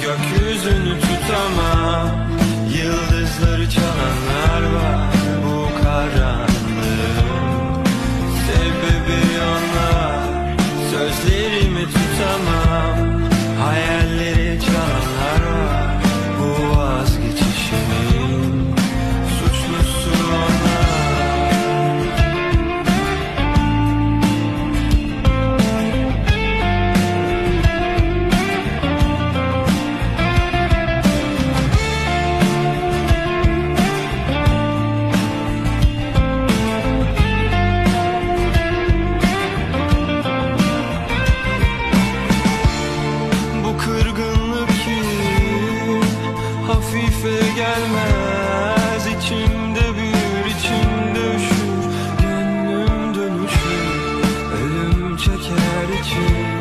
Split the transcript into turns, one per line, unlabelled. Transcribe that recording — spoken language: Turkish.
Gökyüzünü tutamam 去。